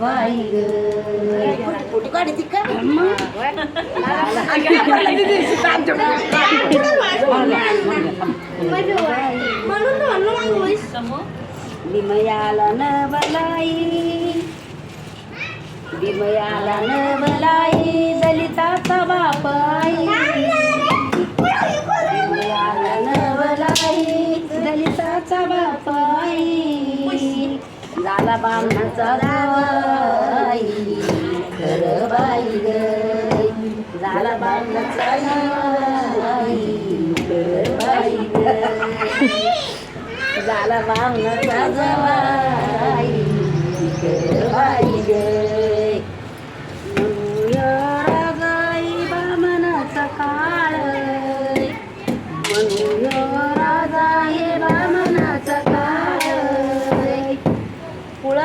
बाई ग फोटो काढते का बिमयाला न बलाई. बिमयाला न बलाई. दलिताचा बाप आई. न बलाई. दलिताचा बाप झाला बामणाचा जावाई खरं बाई ग. झाला बामणाचा जावाई बाई ग. झाला बामणाचा जवाई बाई गे.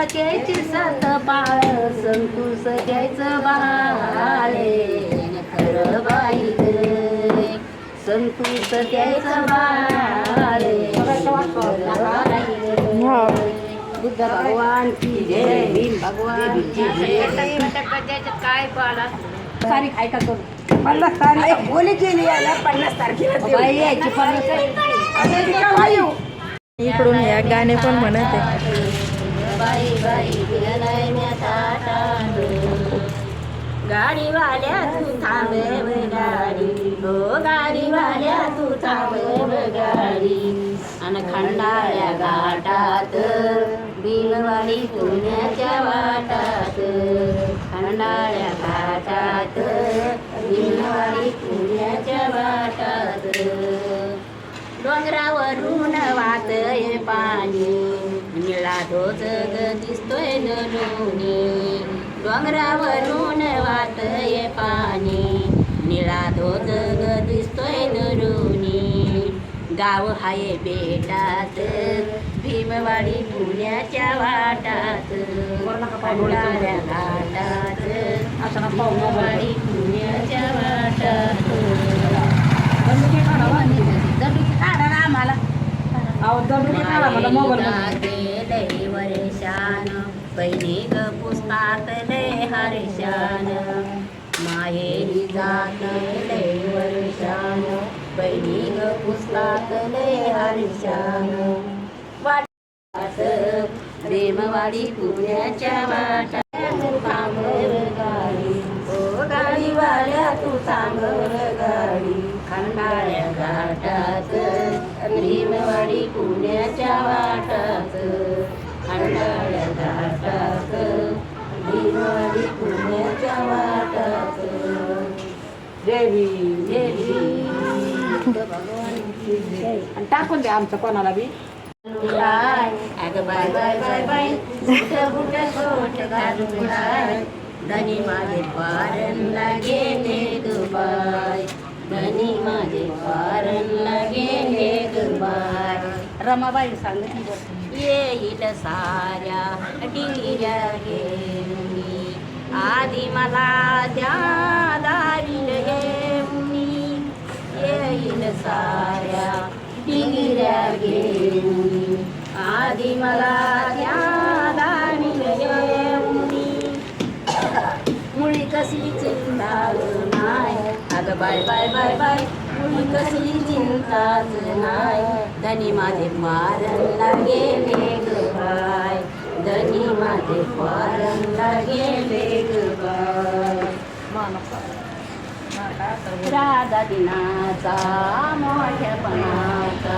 पुळक्याची सात पाळ संतूस घ्यायचं बाळे. खरं बाई गे संतूस घ्यायचं बाळे. बुद्ध भगवान की जय भीम भगवान की जय. काय पाला तारीख ऐका करू. पन्नास तारीख. बोली केली याला? पन्नास तारखेला यायची पन्नास? इकडून या. गाणे पण म्हणत आहे. बाई बाई गेलाय गाडीवाल्या तू थांबे गाडी हो गाडीवाल्या तू थांबे गाडी अन खंडाळ्या घाटात बिलवाडी पुण्याच्या वाटात खंडाळ्या घाटात बिलवाडी पुण्याच्या वाटात. डोंगरावरून वाहतय निळा ध्वज ग दिसतोय नरुनी. डोंगरावरून वाहतय पाणी. निळा ध्वज ग दिसतोय नरुनी. गाव हाय बेटात भीमवाडी पुण्याच्या वाटात. खंडाळ्या घाटात भीमवाडी पुण्याच्या वाटात. काढा आम्हाला. वर्षान पहिली ग पुस्तात लय माहेरी जातले वर्षान पहिली ग पुस्तात लय हर्षान प्रेमवाडी पुण्याच्या वाटात थांबव गाडी. ओ गाडीवाल्या तू थांबवर गाडी. खंडाळ्या घाटात प्रेमवाडी पुण्याच्या वाटात खंडाळ्या आणि टाकून द्या आमचं कोणाला बी. बाय अगं bye bye bye bye. Boot boot coat घालून बाय. धनी माझे पारणला गेले दुबाय. धनी माझे पारणला गेले दुबाय. रमाबाई सांगितली बरं. येईल साऱ्या डिंगिऱ्या घेऊनी आधी मला त्या डिंगिऱ्या आधी मला त्या दारील येऊनी. मुळी कसली चिंताच नाही. अगं बाय बाय बाय बाय. मुळी कसली चिंताच नाय धनी माझे पारणला गेले ग बाय. धनी माझे पारणला गेले ग बाय. राधा दिनाचा मोठ्यापणाचा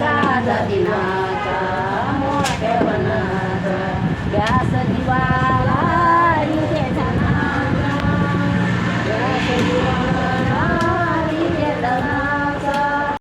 राधा दिनाचा मोठ्यापणाचा. व्यास दिवा